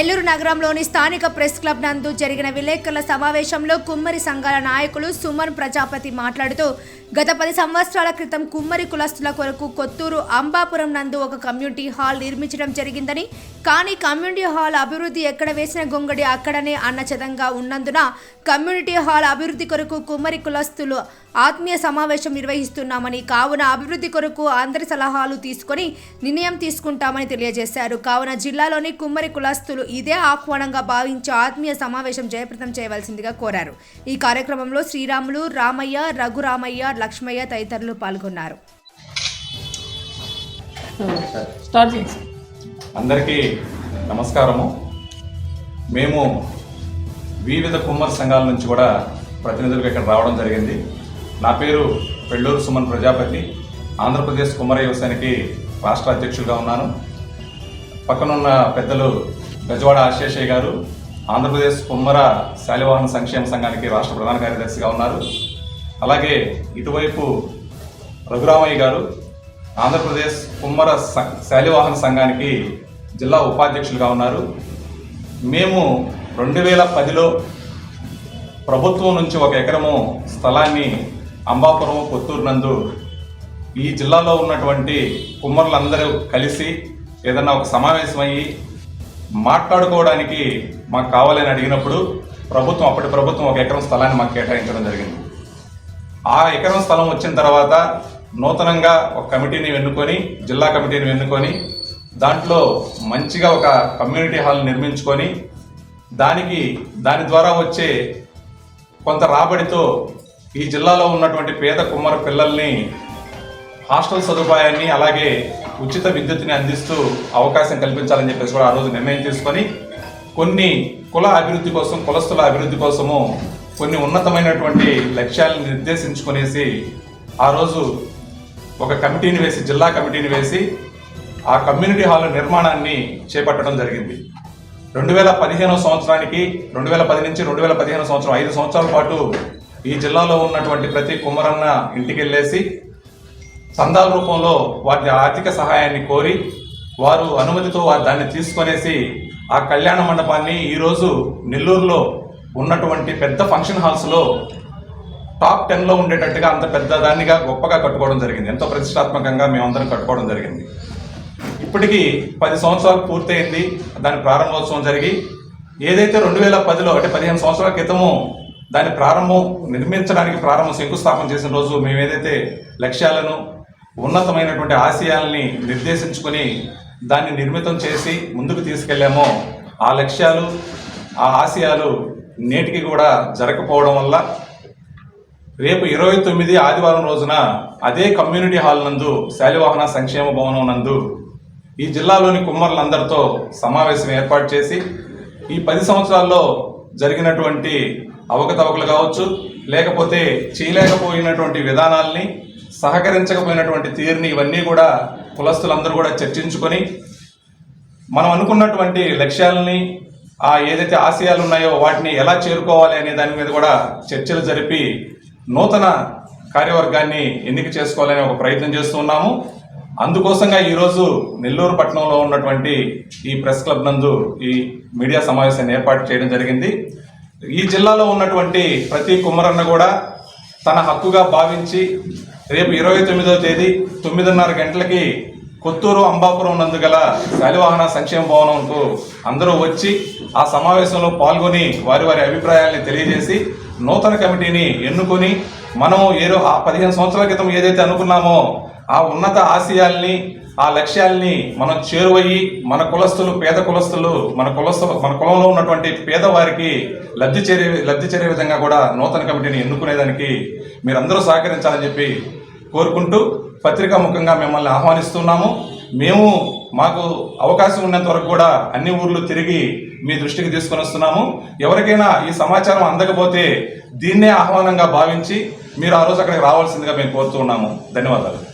él నగరంలోని స్థానిక press club నందు జరిగిన విలేకరుల సమావేశంలో కుమ్మరి సంఘాల నాయకులు సుమన్ ప్రజాపతి మాట్లాడుతూ గత పది సంవత్సరాల క్రితం కుమ్మరి కులస్తుల కొరకు కొత్తూరు అంబాపురం నందు ఒక కమ్యూనిటీ హాల్ నిర్మించడం జరిగిందని కానీ కమ్యూనిటీ హాల్ అభివృద్ధి ఎక్కడ వేసిన గొంగడి అక్కడనే అన్నచదంగా ఉన్నందున కమ్యూనిటీ హాల్ అభివృద్ధి కొరకు కుమ్మరి కులస్తులు ఆత్మీయ సమావేశం నిర్వహిస్తున్నామని కావున అభివృద్ధి కొరకు అందరి సలహాలు తీసుకొని నిర్ణయం తీసుకుంటామని తెలియజేశారు. కావున జిల్లాలోని కుమ్మరి కులస్తులు ఇదే ఆహ్వానంగా భావించి ఆత్మీయ సమావేశం జయప్రదం చేయవలసిందిగా కోరారు. ఈ కార్యక్రమంలో శ్రీరాములు రామయ్య రఘురామయ్య లక్ష్మయ్య తదితరులు పాల్గొన్నారు. స్టార్ట్ చేయండి అందరికీ నమస్కారము. మేము వివిధ కుమ్మరి సంఘాల నుంచి కూడా ప్రతినిధులుగా ఇక్కడ రావడం జరిగింది. నా పేరు పెళ్ళూరు సుమన్ ప్రజాపతి. ఆంధ్రప్రదేశ్ కుమ్మర వ్యవసాయానికి రాష్ట్ర అధ్యక్షుడిగా ఉన్నాను. పక్కనున్న పెద్దలు గజవాడ ఆశేషయ్య గారు ఆంధ్రప్రదేశ్ కుమ్మర శాలివాహన సంక్షేమ సంఘానికి రాష్ట్ర ప్రధాన కార్యదర్శిగా ఉన్నారు. అలాగే ఇటువైపు రఘురామయ్య గారు ఆంధ్రప్రదేశ్ కుమ్మర శాలివాహన సంఘానికి జిల్లా ఉపాధ్యక్షులుగా ఉన్నారు. మేము రెండు వేల పదిలో ప్రభుత్వం నుంచి ఒక ఎకరము స్థలాన్ని అంబాపురం కొత్తూరు నందు ఈ జిల్లాలో ఉన్నటువంటి కుమ్మరులందరూ కలిసి ఏదన్నా ఒక సమావేశమయ్యి మాట్లాడుకోవడానికి మాకు కావాలని అడిగినప్పుడు ప్రభుత్వం అప్పటి ప్రభుత్వం ఒక ఎకరం స్థలాన్ని మాకు కేటాయించడం జరిగింది. ఆ ఎకరం స్థలం వచ్చిన తర్వాత నూతనంగా ఒక కమిటీని ఎన్నుకొని జిల్లా కమిటీని ఎన్నుకొని దాంట్లో మంచిగా ఒక కమ్యూనిటీ హాల్ నిర్మించుకొని దానికి దాని ద్వారా వచ్చే కొంత రాబడితో ఈ జిల్లాలో ఉన్నటువంటి పేద కుమ్మర పిల్లల్ని హాస్టల్ సదుపాయాన్ని అలాగే ఉచిత విద్యుత్ని అందిస్తూ అవకాశం కల్పించాలని చెప్పేసి కూడా ఆ రోజు నిర్ణయం తీసుకొని కొన్ని కుల అభివృద్ధి కోసం కులస్తుల అభివృద్ధి కోసము కొన్ని ఉన్నతమైనటువంటి లక్ష్యాలను నిర్దేశించుకునేసి ఆ రోజు ఒక కమిటీని వేసి జిల్లా కమిటీని వేసి ఆ కమ్యూనిటీ హాల్ నిర్మాణాన్ని చేపట్టడం జరిగింది. రెండు వేల పదిహేనవ సంవత్సరానికి రెండు వేల పది నుంచి రెండు వేల పదిహేను సంవత్సరం ఐదు సంవత్సరాల పాటు ఈ జిల్లాలో ఉన్నటువంటి ప్రతి కుమ్మరన్న ఇంటికి వెళ్ళేసి సందాల రూపంలో వారి ఆర్థిక సహాయాన్ని కోరి వారు అనుమతితో వారు దాన్ని తీసుకొనేసి ఆ కళ్యాణ మండపాన్ని ఈరోజు నెల్లూరులో ఉన్నటువంటి పెద్ద ఫంక్షన్ హాల్స్లో టాప్ టెన్లో ఉండేటట్టుగా అంత పెద్ద దాన్నిగా గొప్పగా కట్టుకోవడం జరిగింది. ఎంతో ప్రతిష్టాత్మకంగా మేమందరం కట్టుకోవడం జరిగింది. ఇప్పటికీ పది సంవత్సరాలు పూర్తయింది. దాని ప్రారంభోత్సవం జరిగి ఏదైతే రెండు వేల పదిలో అంటే పదిహేను సంవత్సరాల క్రితము దాని ప్రారంభం నిర్మించడానికి ప్రారంభం శంకుస్థాపన చేసిన రోజు మేము ఏదైతే లక్ష్యాలను ఉన్నతమైనటువంటి ఆశయాల్ని నిర్దేశించుకొని దాన్ని నిర్మితం చేసి ముందుకు తీసుకెళ్ళామో ఆ లక్ష్యాలు ఆ ఆశయాలు నేటికి కూడా జరగకపోవడం వల్ల రేపు ఇరవై తొమ్మిది ఆదివారం రోజున అదే కమ్యూనిటీ హాల్ నందు శాలివాహన సంక్షేమ భవనం నందు ఈ జిల్లాలోని కుమ్మరులందరితో సమావేశం ఏర్పాటు చేసి ఈ పది సంవత్సరాల్లో జరిగినటువంటి అవకతవకలు కావచ్చు లేకపోతే చేయలేకపోయినటువంటి విధానాల్ని సహకరించకపోయినటువంటి తీరుని ఇవన్నీ కూడా కులస్తులందరూ కూడా చర్చించుకొని మనం అనుకున్నటువంటి లక్ష్యాలని ఆ ఏదైతే ఆశయాలు ఉన్నాయో వాటిని ఎలా చేరుకోవాలి అనే దాని మీద కూడా చర్చలు జరిపి నూతన కార్యవర్గాన్ని ఎన్నిక చేసుకోవాలనే ఒక ప్రయత్నం చేస్తున్నాము అందుకోసంగా ఈరోజు నెల్లూరు పట్టణంలో ఉన్నటువంటి ఈ ప్రెస్ క్లబ్ నందు ఈ మీడియా సమావేశాన్ని ఏర్పాటు చేయడం జరిగింది. ఈ జిల్లాలో ఉన్నటువంటి ప్రతి కుమ్మరన్న కూడా తన హక్కుగా భావించి రేపు ఇరవై తొమ్మిదవ తేదీ తొమ్మిదిన్నర గంటలకి కొత్తూరు అంబాపురం నందు గల శాలివాహన సంక్షేమ భవనంకు అందరూ వచ్చి ఆ సమావేశంలో పాల్గొని వారి వారి అభిప్రాయాల్ని తెలియజేసి నూతన కమిటీని ఎన్నుకొని మనం ఏదో ఆ పదిహేను సంవత్సరాల క్రితం ఏదైతే అనుకున్నామో ఆ ఉన్నత ఆశయాల్ని ఆ లక్ష్యాల్ని మనం చేరువయ్యి మన కులస్తులు పేద కులస్తులు మన కులస్తులు మన కులంలో ఉన్నటువంటి పేదవారికి లబ్ధి చేరే లబ్ధి చేరే విధంగా కూడా నూతన కమిటీని ఎన్నుకునేదానికి మీరందరూ సహకరించాలని చెప్పి కోరుకుంటూ పత్రికా ముఖంగా మిమ్మల్ని ఆహ్వానిస్తున్నాము. మేము మాకు అవకాశం ఉన్నంత వరకు కూడా అన్ని ఊర్లు తిరిగి మీ దృష్టికి తీసుకొని వస్తున్నాము. ఎవరికైనా ఈ సమాచారం అందకపోతే దీన్నే ఆహ్వానంగా భావించి మీరు ఆ రోజు అక్కడికి రావాల్సిందిగా మేము కోరుతూ ఉన్నాము. ధన్యవాదాలు.